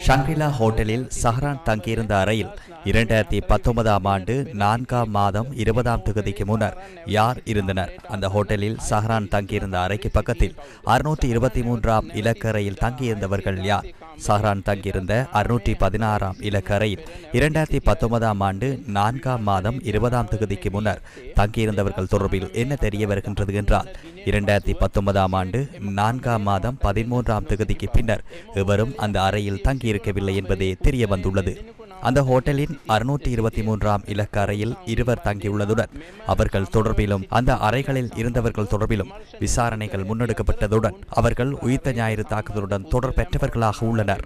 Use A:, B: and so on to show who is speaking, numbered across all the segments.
A: ஷங்கிலா ஹோட்டலில் சஹரான் தங்கியிருந்த அறையில் இரண்டாயிரத்தி பத்தொன்பதாம் ஆண்டு நான்காம் மாதம் இருபதாம் தொகுதிக்கு முன்னர் யார் இருந்தனர்? அந்த ஹோட்டலில் சஹரான் தங்கியிருந்த அறைக்கு பக்கத்தில் அறுநூத்தி இருபத்தி மூன்றாம் இலக்கறையில் தங்கியிருந்தவர்கள் யார்? சஹரான் தங்கியிருந்த அறுநூற்றி பதினாறாம் இலக்கரையில் இரண்டாயிரத்தி பத்தொன்பதாம் ஆண்டு நான்காம் மாதம் இருபதாம் தொகுதிக்கு முன்னர் தங்கியிருந்தவர்கள் தொடர்பில் என்ன தெரிய வருகின்றது என்றால் இரண்டாயிரத்தி பத்தொன்பதாம் ஆண்டு நான்காம் மாதம் பதிமூன்றாம் தொகுதிக்கு பின்னர் எவரும் அந்த அறையில் தங்கியிருக்கவில்லை என்பதே தெரிய வந்துள்ளது. அந்த ஹோட்டலின் அறுநூற்றி இருபத்தி மூன்றாம் இலக்க அறையில் இருவர் தங்கியுள்ளதுடன் அவர்கள் தொடர்பிலும் அந்த அறைகளில் இருந்தவர்கள் தொடர்பிலும் விசாரணைகள் முன்னெடுக்கப்பட்டதுடன் அவர்கள் உயிர்த்த ஞாயிறு தாக்குதலுடன் தொடர் பெற்றவர்களாக உள்ளனர்.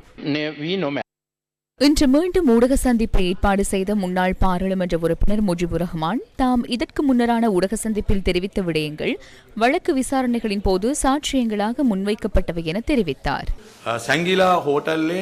B: இன்று மீண்டும் ஊடக சந்திப்பை ஏற்பாடு செய்த முன்னாள் பாராளுமன்ற உறுப்பினர் முஜிபுர் ரஹ்மான் தாம் இதற்கு முன்னரான ஊடக சந்திப்பில் தெரிவித்த விடயங்கள் வழக்கு விசாரணைகளின் போது சாட்சியங்களாக முன்வைக்கப்பட்டவை என தெரிவித்தார்.
C: சங்கிலா ஹோட்டல்லே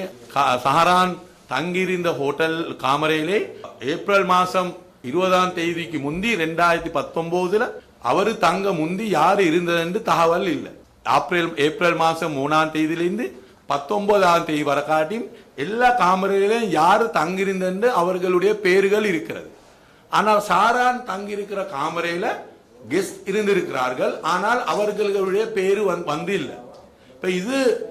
C: சஹரான் தங்கியிருந்த ஹோட்டல் காமரையிலே ஏப்ரல் மாதம் இருபதாம் தேதிக்கு முந்தி ரெண்டாயிரத்தி பத்தொன்பதுல அவர் தங்க முந்தி யார் இருந்ததுன்னு தகவல் இல்லை. ஏப்ரல் ஏப்ரல் மாதம் மூணாம் தேதியிலேருந்து பத்தொன்பதாம் தேதி வர காட்டியும் எல்லா காமரையிலும் யார் தங்கியிருந்தன்று அவர்களுடைய பேர்கள் இருக்கிறது. ஆனால் சாரான் தங்கியிருக்கிற காமரையில் கெஸ்ட் இருந்திருக்கிறார்கள். ஆனால் அவர்களுடைய பேர் வந்து- வந்து இல்லை இப்போ இது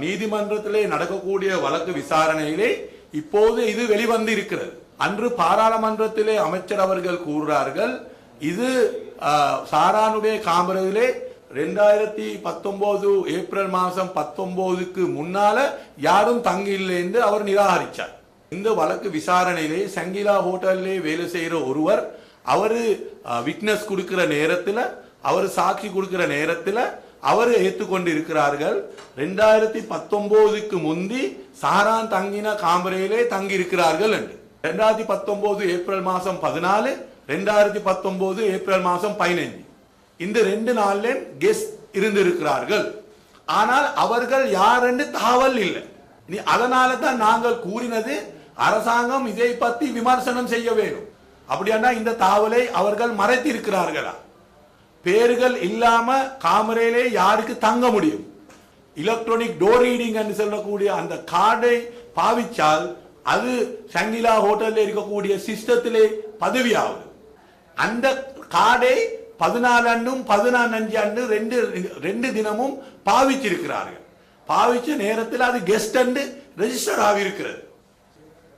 C: நீதிமன்றத்திலே நடக்கக்கூடிய வழக்கு விசாரணையிலே இப்போது இது வெளிவந்து இருக்கிறது அன்று பாராளுமன்றத்திலே அமைச்சர் அவர்கள் கூறுகிறார்கள் இது சாரானுடைய காமரதிலே ரெண்டாயிரத்தி பத்தொன்பது ஏப்ரல் மாதம் பத்தொன்பதுக்கு முன்னால யாரும் தங்கி இல்லை என்று அவர் நிராகரித்தார் இந்த வழக்கு விசாரணையிலே சங்கிலா ஹோட்டல்லே வேலை செய்கிற ஒருவர் அவர் விட்னஸ் கொடுக்கிற நேரத்தில் அவர் சாட்சி கொடுக்கிற நேரத்தில் அவர் ஏற்றுக்கொண்டு இருக்கிறார்கள் ரெண்டாயிரத்தி பத்தொம்போதுக்கு முந்தி சாரான் தங்கின காம்பரையிலே தங்கி இருக்கிறார்கள் என்று. ரெண்டாயிரத்தி பத்தொன்பது ஏப்ரல் மாதம் பதினாலு ரெண்டாயிரத்தி பத்தொன்பது ஏப்ரல் மாதம் பதினைஞ்சு இந்த ரெண்டு நாள்லயும் கெஸ்ட் இருந்திருக்கிறார்கள். ஆனால் அவர்கள் யார் என்று தகவல் இல்லை. நீ அதனால தான் நாங்கள் கூறினது அரசாங்கம் இதை பத்தி விமர்சனம் செய்ய வேண்டும். அப்படியானா இந்த தாவலை அவர்கள் மறைத்திருக்கிறார்களா? பேர்கள் இல்லாம காமரையிலே யாருக்கு தங்க முடியும்? எலக்ட்ரானிக் டோர் ரீடிங் என்று சொல்லக்கூடிய அந்த கார்டை பாவிச்சால் அது சங்கிலா ஹோட்டலில் இருக்கக்கூடிய சிஸ்டத்திலே பதவியாகுது அந்த கார்டை பதினாலு அண்ணும் பதினாலு அஞ்சு அன்று ரெண்டு ரெண்டு தினமும் பாவிச்சிருக்கிறார்கள். பாவிச்ச நேரத்தில் அது கெஸ்ட் அண்டு ரெஜிஸ்டர் ஆகியிருக்கிறது.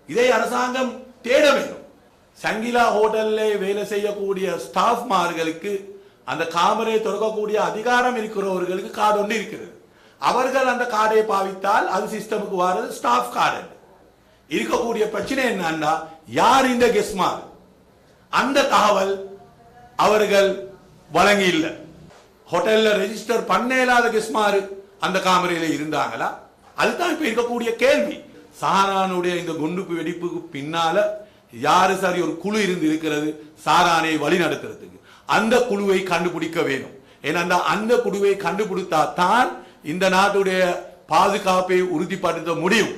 C: இதை அரசாங்கம் தேட வேண்டும். சங்கிலா ஹோட்டலில் வேலை செய்யக்கூடிய ஸ்டாஃப் மார்களுக்கு அந்த காமரை திறக்கக்கூடிய அதிகாரம் இருக்கிறவர்களுக்கு கார்டு ஒன்று இருக்கிறது. அவர்கள் அந்த கார்டை பாவித்தால் அது சிஸ்டமுக்கு வர்றது ஸ்டாஃப் கார்டு இருக்கக்கூடிய பிரச்சனை என்னன்னா யார் இந்த கெஸ்மார் அந்த தகவல் அவர்கள் வழங்கி இல்லை. ஹோட்டல்ல ரெஜிஸ்டர் பண்ண இல்லாத கெஸ்மாரு அந்த காமரையில இருந்தாங்களா? அதுதான் இப்ப இருக்கக்கூடிய கேள்வி. சாரானுடைய இந்த குண்டுக்கு வெடிப்புக்கு பின்னால யாரு சரி ஒரு குழு இருந்து இருக்கிறது? சாரானை வழி நடத்துறதுக்கு. அந்த குழுவை கண்டுபிடிக்க வேணும் ஏன்னா அந்த குழுவை கண்டுபிடித்தா தான் இந்த நாட்டுடைய பாதுகாப்பை உறுதிப்படுத்த முடியும்.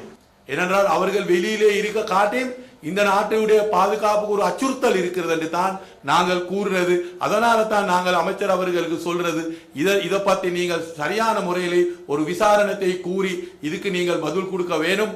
C: ஏனென்றால் அவர்கள் வெளியிலே இருக்க காட்டியும் இந்த நாட்டுடைய பாதுகாப்புக்கு ஒரு அச்சுறுத்தல் இருக்கிறது என்று தான் நாங்கள் கூறுறது அதனால தான் நாங்கள் அமைச்சர் அவர்களுக்கு சொல்றது இதை இதை பத்தி நீங்கள் சரியான முறையிலே ஒரு விசாரணத்தை கூறி இதுக்கு நீங்கள் பதில் கொடுக்க வேணும்